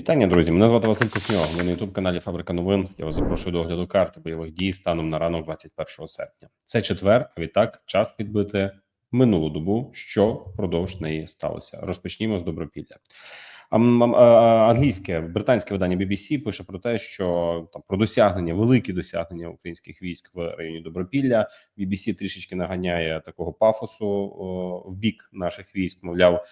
Вітання, друзі. Мене звати Василь Кусньо. Ви на youtube каналі Фабрика новин. Я вас запрошую до огляду карти бойових дій станом на ранок 21 серпня. Це четвер. А відтак час підбити минулу добу, що впродовж неї сталося. Розпочнімо з добропілля. Англійське британське видання BBC пише про те, що там про досягнення, великі досягнення українських військ в районі Добропілля. BBC трішечки наганяє такого пафосу в бік наших військ. Мовляв,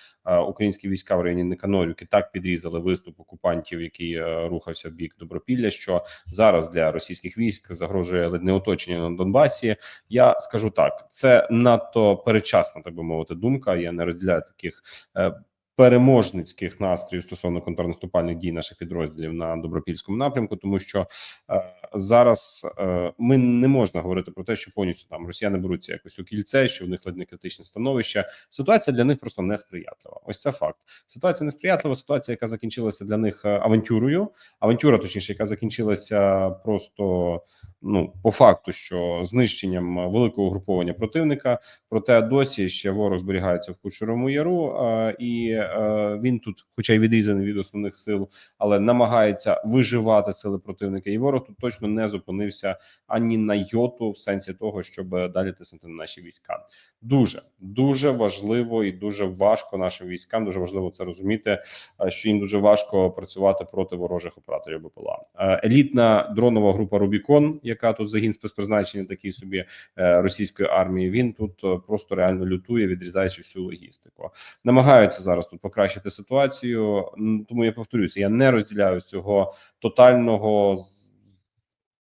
українські війська в районі Никанорівки так підрізали виступ окупантів, який е, рухався в бік Добропілля. Що зараз для російських військ загрожує ледь не оточення на Донбасі. Я скажу так: це надто перечасна, так би мовити, думка. Я не розділяю таких. е, Переможницьких настроїв стосовно контрнаступальних дій наших підрозділів на добропільському напрямку, тому що е, зараз е, ми не можна говорити про те, що повністю там росіяни беруться якось у кільце, що в них ледь не критичне становище. Ситуація для них просто несприятлива. Ось це факт. Ситуація несприятлива. Ситуація, яка закінчилася для них е, авантюрою. Авантюра, точніше, яка закінчилася просто ну по факту, що знищенням великого угруповання противника. Проте досі ще ворог зберігається в Кучеровому яру, е, і е, він тут, хоча й відрізаний від основних сил, але намагається виживати сили противника. І ворог тут точно не зупинився ані на йоту, в сенсі того, щоб далі тиснути на наші війська. Дуже дуже важливо і дуже важко нашим військам. Дуже важливо це розуміти, е, що їм дуже важко працювати проти ворожих операторів БПЛА. Е, Елітна дронова група Рубікон, яка тут загін спецпризначення, такий собі е, російської армії. Він тут е, просто реально лютує, відрізаючи всю логістику. Намагаються зараз тут покращити ситуацію. Тому я повторюся, я не розділяю цього тотального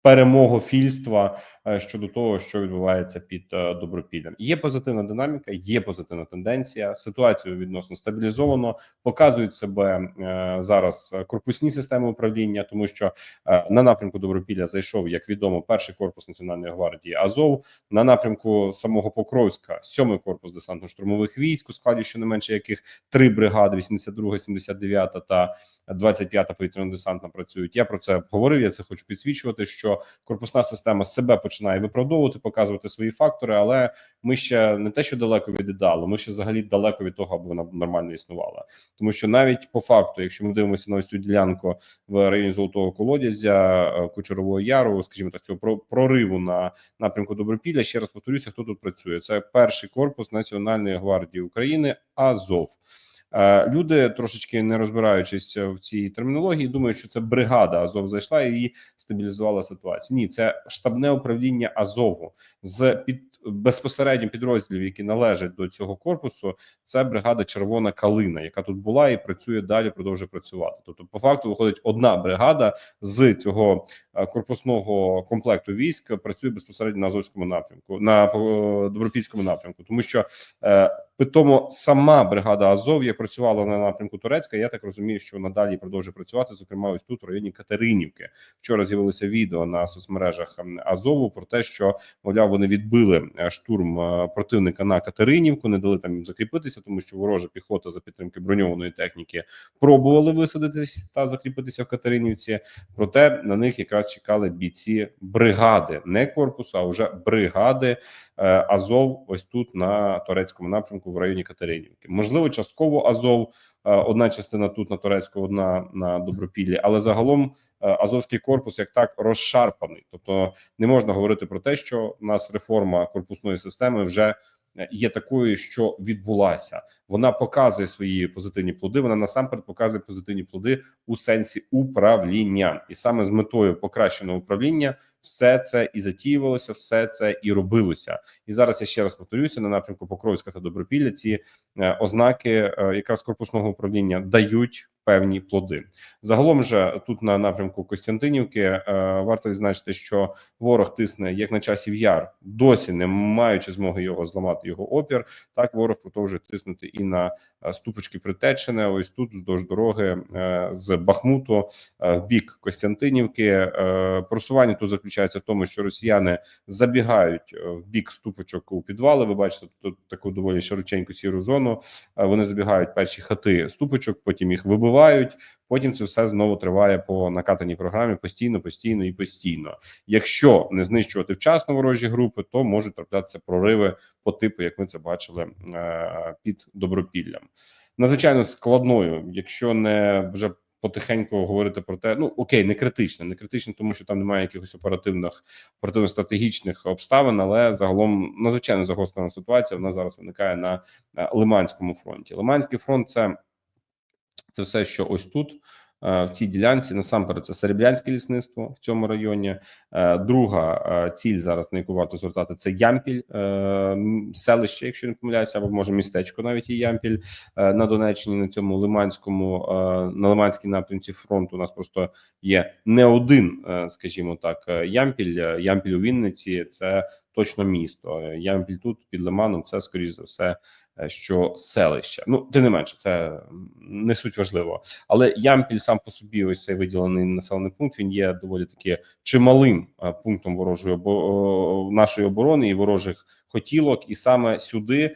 перемогофільства е, щодо того, що відбувається під е, добропіллям. Є позитивна динаміка, є позитивна тенденція. Ситуацію відносно стабілізовано. Показують себе е, зараз корпусні системи управління, тому що е, на напрямку Добропілля зайшов, як відомо, перший корпус національної гвардії Азов. На напрямку самого Покровська, сьомий корпус десантно-штурмових військ, у складі щонайменше яких три бригади: 82, 79 та 25-та повітряно-десантна працюють. Я про це говорив. Я це хочу підсвічувати. Що корпусна система себе починає виправдовувати, показувати свої фактори, але ми ще не те, що далеко від ідеалу, ми ще взагалі далеко від того, аби вона нормально існувала. Тому що навіть по факту, якщо ми дивимося на ось цю ділянку в районі Золотого колодязя, е, Кучерового Яру, скажімо так, цього про- прориву на напрямку Добропілля. Ще раз повторюся, хто тут працює. Це перший корпус Національної гвардії України Азов. Е, Люди трошечки не розбираючись в цій термінології, думають, що це бригада Азов зайшла і стабілізувала ситуацію. Ні, це штабне управління Азову з під безпосередньо підрозділів, які належать до цього корпусу. Це бригада Червона Калина, яка тут була і працює далі, продовжує працювати. Тобто, по факту, виходить одна бригада з цього корпусного комплекту військ працює безпосередньо на Азовському напрямку, на е, Добропільському напрямку, тому що е, Питому сама бригада Азов є працювала на напрямку Турецька. Я так розумію, що вона далі продовжує працювати. Зокрема, ось тут в районі Катеринівки. Вчора з'явилося відео на соцмережах Азову про те, що мовляв вони відбили е, штурм е, противника на Катеринівку, не дали там їм закріпитися, тому що ворожа піхота за підтримки броньованої техніки пробували висадитись та закріпитися в Катеринівці. Проте на них якраз чекали бійці бригади, не корпусу, а вже бригади е, Азов. Ось тут на турецькому напрямку в районі Катеринівки. Можливо, частково Азов. е, Одна частина тут на турецьку, одна на добропіллі, але загалом е, Азовський корпус як так розшарпаний. Тобто не можна говорити про те, що у нас реформа корпусної системи вже є такою, що відбулася. Вона показує свої позитивні плоди. Вона насамперед показує позитивні плоди у сенсі управління, і саме з метою покращеного управління все це і затіювалося, все це і робилося. І зараз я ще раз повторюся на напрямку Покровська та Добропілля. Ці е, ознаки е, якраз корпусного управління дають певні плоди. Загалом же тут на напрямку Костянтинівки е, варто відзначити, що ворог тисне як на часів яр, досі не маючи змоги його зламати його опір. Так ворог продовжує тиснути і на е, ступочки Притечене. Ось тут вздовж дороги е, з Бахмуту в бік Костянтинівки. Просування тут заключається в тому, що росіяни забігають в бік ступочок у підвали. Ви бачите тут таку доволі широченьку сіру зону. Вони забігають перші хати ступочок, потім їх вибивають. Потім це все знову триває по накатаній програмі постійно, постійно і постійно. Якщо не знищувати вчасно ворожі групи, то можуть траплятися прориви по типу, як ми це бачили е, під добропіллям. Надзвичайно складною, якщо не вже потихеньку говорити про те, ну окей, не критично, не критично, тому що там немає якихось оперативних оперативно-стратегічних обставин, але загалом надзвичайно загострена ситуація. Вона зараз виникає на е, Лиманському фронті. Лиманський фронт це, це все, що ось тут. е, В цій ділянці насамперед це Серебрянське лісництво в цьому районі. Е, Друга е, ціль зараз на яку варто звертати це Ямпіль, селище, якщо не помиляюся, або може містечко, навіть і Ямпіль на Донеччині, на цьому Лиманському на Лиманській напрямці фронту. У нас просто є не один, скажімо так, Ямпіль. Ямпіль у Вінниці це точно місто. Е, Ямпіль тут під Лиманом. Це скоріш за все, е, що селище. Ну тим не менше, це не суть важливо. Але Ямпіль сам по собі, ось цей виділений населений пункт. Він є доволі таки чималим е, пунктом ворожої обо- нашої оборони і ворожих хотілок. І саме сюди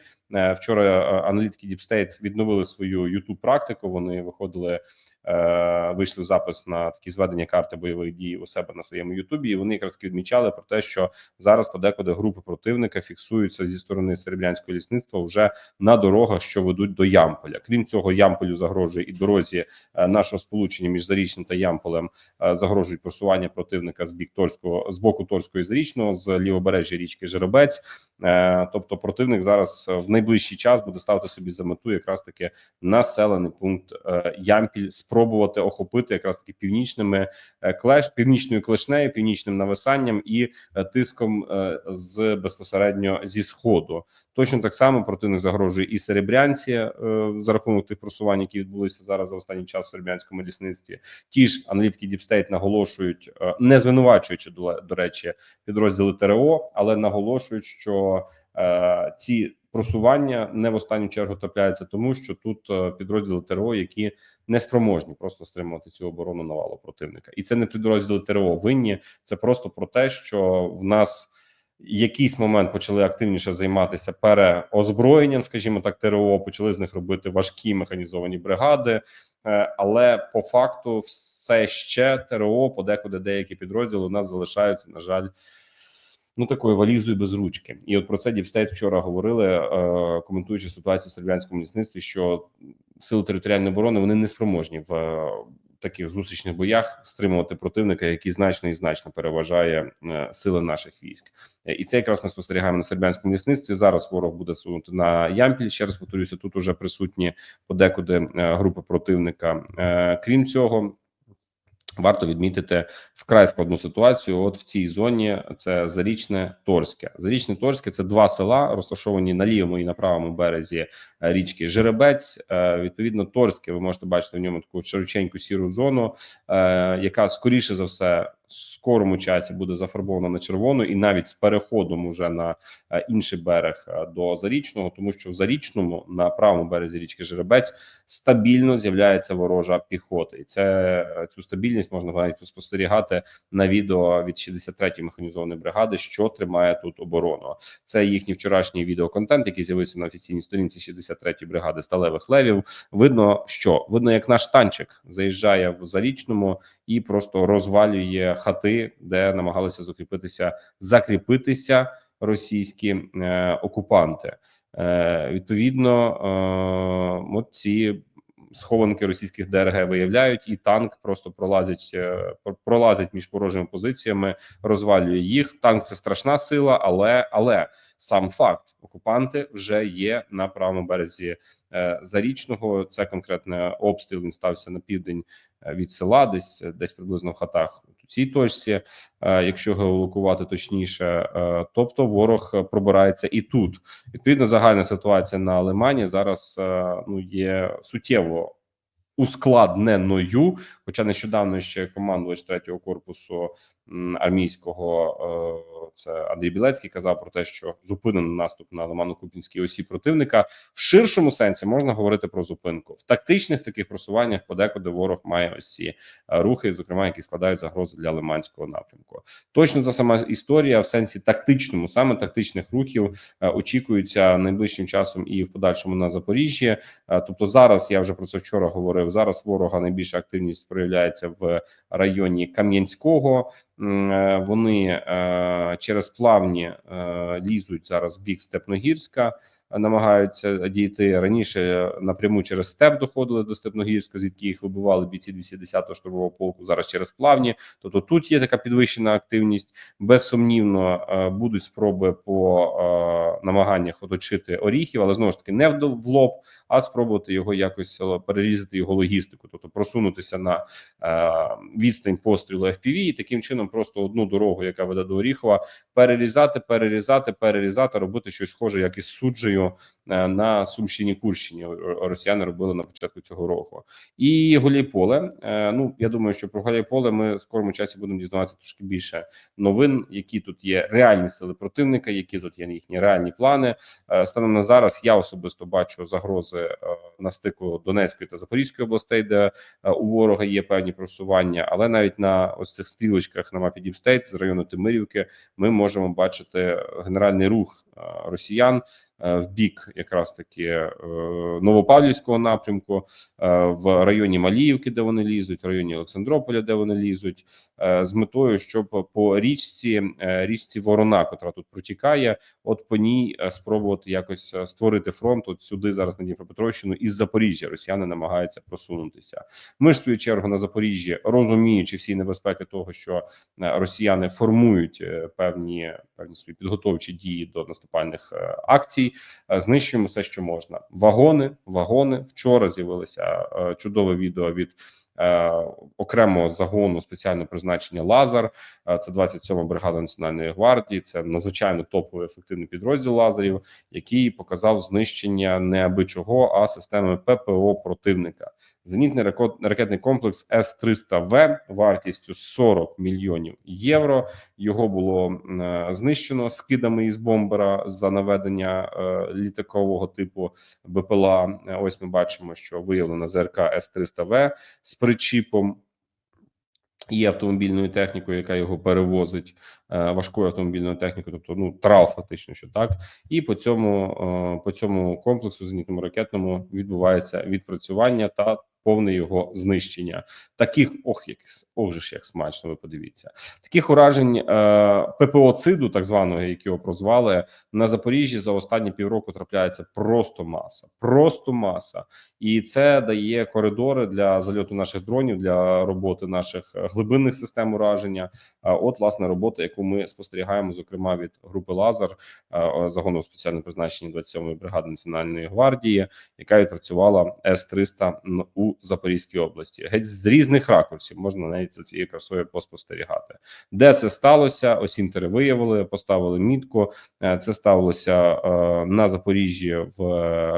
вчора аналітики State відновили свою youtube практику. Вони виходили, е, вийшли в запис на такі зведення карти бойових дій у себе на своєму Ютубі. І вони якраз відмічали про те, що зараз подекуди групи противника фіксуються зі сторони серебрянського лісництва вже на дорогах, що ведуть до Ямполя. Крім цього, Ямполю загрожує і дорозі е, нашого сполучення між Зарічним та Ямполем е, загрожують просування противника з бік Торського з боку Торського і Зарічного, з лівобережжя річки Жеребець. Тобто, противник зараз в найближчий час буде ставити собі за мету якраз таки населений пункт Ямпіль, спробувати охопити якраз таки північними е, клеш, північною клешнею, північним нависанням і е, тиском е, з безпосередньо зі сходу. Точно так само противник загрожує і Серебрянці за рахунок тих просувань, які відбулися зараз за останній час в серебрянському лісництві. Ті ж аналітики State наголошують, не звинувачуючи до, речі, підрозділи ТРО, але наголошують, що ці просування не в останню чергу трапляються, тому що тут е, підрозділи ТРО, які не спроможні просто стримувати цю оборону навалу противника, і це не підрозділи ТРО винні. Це просто про те, що в нас якийсь момент почали активніше займатися переозброєнням, скажімо так, ТРО почали з них робити важкі механізовані бригади. Е, Але по факту, все ще ТРО, подекуди деякі підрозділи у нас залишаються, на жаль, ну такою валізою без ручки. І от про це Діпстейт вчора говорили, е, коментуючи ситуацію в Стрілянському лісництві, що сили територіальної оборони вони не спроможні в е, таких зустрічних боях стримувати противника, який значно і значно переважає е, сили наших військ. І це якраз ми спостерігаємо на сербянському лісництві. Зараз ворог буде сунути на Ямпіль. Ще раз повторюся, тут уже присутні подекуди групи противника. Крім цього. Варто відмітити вкрай складну ситуацію. От в цій зоні це Зарічне Торське. Зарічне Торське це два села, розташовані на лівому і на правому березі е, річки Жеребець. Е, Відповідно, Торське. Ви можете бачити в ньому таку широченьку сіру зону, е, яка скоріше за все скорому часі буде зафарбована на червону, і навіть з переходом уже на е, інший берег е, до зарічного, тому що в зарічному на правому березі річки Жеребець стабільно з'являється ворожа піхота, і це е, цю стабільність можна навіть спостерігати на відео від 63-ї механізованої бригади, що тримає тут оборону. Це їхній вчорашній відеоконтент, який з'явився на офіційній сторінці 63-ї бригади сталевих левів. Видно, що видно, як наш танчик заїжджає в зарічному і просто розвалює хати, де намагалися закріпитися, закріпитися російські е, окупанти. Е, відповідно, е, от ці схованки російських ДРГ виявляють, і танк просто пролазить, е, пролазить між ворожими позиціями, розвалює їх. Танк це страшна сила, але але сам факт окупанти вже є на правому березі е, зарічного. Це конкретне обстріл. Він стався на південь е, від села, десь десь приблизно в хатах цій точці. Е, Якщо геолокувати точніше, е, тобто ворог пробирається і тут. Відповідно, загальна ситуація на Лимані зараз е, ну є суттєво ускладненою. Хоча нещодавно ще командувач третього корпусу армійського е, це Андрій Білецький казав про те, що зупинено наступ на Лимано-Купінській осі противника. В ширшому сенсі можна говорити про зупинку в тактичних таких просуваннях. Подекуди ворог має ось ці е, рухи, зокрема, які складають загрози для лиманського напрямку. Точно та сама історія в сенсі тактичному, саме тактичних рухів е, очікується найближчим часом і в подальшому на Запоріжжі. Тобто, зараз я вже про це вчора говорив. Зараз ворога найбільша активність проявляється в районі Кам'янського. Е, вони е, через плавні е, лізуть зараз в бік Степногірська, намагаються дійти раніше напряму через степ доходили до Степногірська, звідки їх вибивали бійці 210-го штурмового полку. Зараз через плавні. Тобто тут є така підвищена активність. Безсумнівно е, будуть спроби по е, намаганнях оточити оріхів, але знову ж таки не в, лоб, а спробувати його якось е, перерізати його логістику, тобто просунутися на відстань пострілу FPV і таким чином просто одну дорогу, яка веде до Оріхова, перерізати, перерізати, перерізати, робити щось схоже, як із суджею е, на Сумщині Курщині. Росіяни робили на початку цього року. І Гуляйполе. Е, ну я думаю, що про Гуляйполе ми в скорому часі будемо дізнаватися трошки більше новин, які тут є реальні сили противника, які тут є їхні реальні плани. Е, Станом на зараз я особисто бачу загрози е, на стику Донецької та Запорізької областей, де е, у ворога є певні просування, але навіть на ось цих стрілочках на мапі Діпстейт з району Тимирівки ми можемо бачити генеральний рух е, росіян е, в бік якраз таки е, Новопавлівського напрямку, е, в районі Маліївки, де вони лізуть, в районі Олександрополя, де вони лізуть, е, з метою, щоб по річці е, річці Ворона, котра тут протікає, от по ній е, спробувати якось е, створити фронт. От сюди зараз на Дніпропетровщину із Запоріжжя Росіяни намагаються просунутися. Ми ж свою чергу на Запоріжжі, розуміючи всі небезпеки того, що е, росіяни формують е, певні певні свої підготовчі дії до наступальних е, акцій, е, знищуємо все, що можна. Вагони, вагони. Вчора з'явилося е, чудове відео від. Е, Окремого загону спеціального призначення Лазар, Е, це 27-ма бригада національної гвардії. Це надзвичайно топовий ефективний підрозділ лазерів, який показав знищення не аби чого, а системи ППО противника. Зенітний ракетний комплекс С-300В вартістю 40 мільйонів євро. Його було е, знищено скидами із бомбера за наведення літакового типу БПЛА. Ось ми бачимо, що виявлено ЗРК С-300В з причіпом. І автомобільною технікою, яка його перевозить, важкою автомобільною технікою, тобто ну трал, фактично, що так, і по цьому е, по цьому комплексу зенітному ракетному відбувається відпрацювання та повне його знищення. Таких ох, як ох же ж як смачно. Ви подивіться таких уражень е, ППО-циду, так званого, як його прозвали на Запоріжжі за останні півроку. Трапляється просто маса, просто маса, і це дає коридори для зальоту наших дронів для роботи наших е, глибинних систем ураження. От власне робота, яку ми спостерігаємо, зокрема від групи Лазар е, загону спеціального призначення 27-ї бригади національної гвардії, яка відпрацювала С 300 у Запорізькій області. Геть з різних ракурсів можна навіть за цією красою поспостерігати. Де це сталося? Осінтери виявили, поставили мітку. Е, Це сталося е, на Запоріжжі в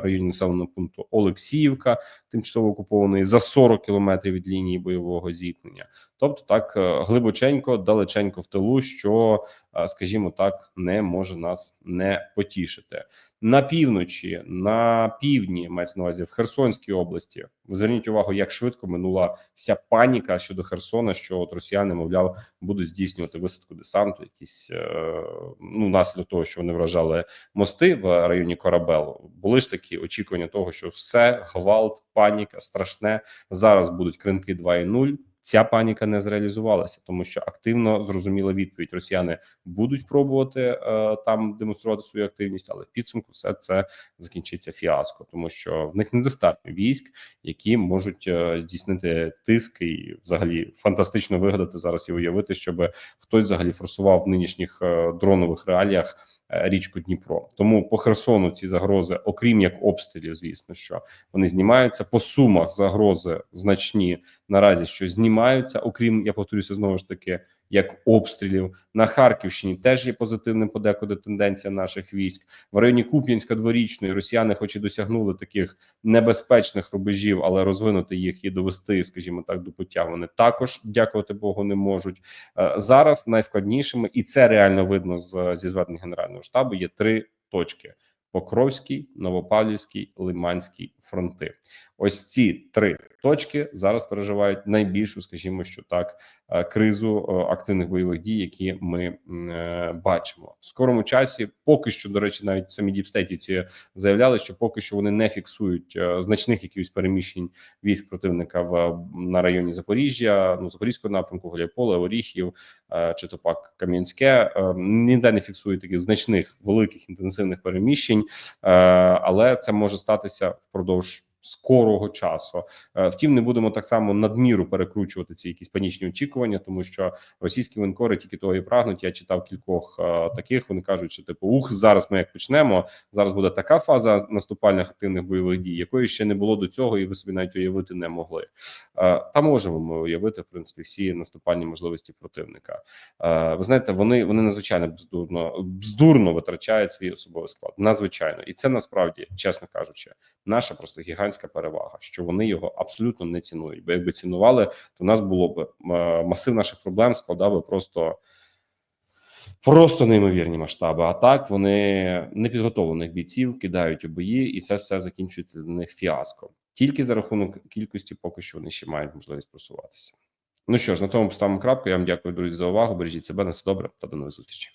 районі населеного пункту Олексіївка, тимчасово окупований за 40 кілометрів від лінії бойового зіткнення. Тобто, так е, глибоченько, далеченько в тилу, що, е, скажімо так, не може нас не потішити на півночі, на півдні, мається на увазі в Херсонській області. Зверніть увагу, як швидко минула вся паніка щодо Херсона, що от росіяни, мовляв, будуть здійснювати висадку десанту, якісь е, ну наслідок того, що вони вражали мости в районі Корабелу. Були ж такі очікування того, що все гвалт, паніка, страшне. Зараз будуть кринки 2.0. Ця паніка не зреалізувалася, тому що активно зрозуміла відповідь: Росіяни будуть пробувати е, там демонструвати свою активність, але в підсумку все це закінчиться фіаско, тому що в них недостатньо військ, які можуть е, здійснити тиск і взагалі фантастично вигадати зараз і уявити, щоб хтось взагалі форсував в нинішніх е, дронових реаліях річку Дніпро. Тому по Херсону ці загрози, окрім як обстрілів, звісно, що вони знімаються по сумах загрози значні наразі, що знімаються, окрім я повторюся знову ж таки, як обстрілів на Харківщині. Теж є позитивним подекуди тенденція наших військ в районі Куп'янська дворічної. Росіяни, хоч і досягнули таких небезпечних рубежів, але розвинути їх і довести, скажімо так, до пуття вони також дякувати Богу не можуть. Е, Зараз найскладнішими, і це реально видно з зі зведень генерального штабу. Є три точки: Покровський, Новопавлівський, Лиманський фронти. Ось ці три точки зараз переживають найбільшу, скажімо, що так, е, кризу е, активних бойових дій, які ми е, бачимо в скорому часі. Поки що, до речі, навіть самі діпстетівці заявляли, що поки що вони не фіксують значних якихось переміщень військ противника в на районі Запоріжжя, ну Запорізького напрямку, Гуляйполе, Оріхів чи то пак Кам'янське. Ніде не фіксують таких значних великих інтенсивних переміщень, але це може статися впродовж. wzdłuż Скорого часу, Е, втім, не будемо так само надміру перекручувати ці якісь панічні очікування, тому що російські воєнкори тільки того і прагнуть. Я читав кількох е, таких. Вони кажуть, що типу, ух, зараз ми як почнемо. Зараз буде така фаза наступальних активних бойових дій, якої ще не було до цього, і ви собі навіть уявити не могли. Е, Та можемо ми уявити в принципі всі наступальні можливості противника. Ви знаєте, вони вони надзвичайно бездурно бздурно витрачають свій особовий склад. Надзвичайно, і це насправді, чесно кажучи, наша просто гігантська перевага, що вони його абсолютно не цінують. Бо якби цінували, то в нас було б е, масив наших проблем складав би просто. Просто неймовірні масштаби. А так вони непідготовлених бійців кидають у бої, і це все закінчується для них фіаско. Тільки за рахунок кількості, поки що вони ще мають можливість просуватися. Ну що ж, на тому поставимо крапку. Я вам дякую, друзі, за увагу. Бережіть себе на все добре та до нових зустрічей.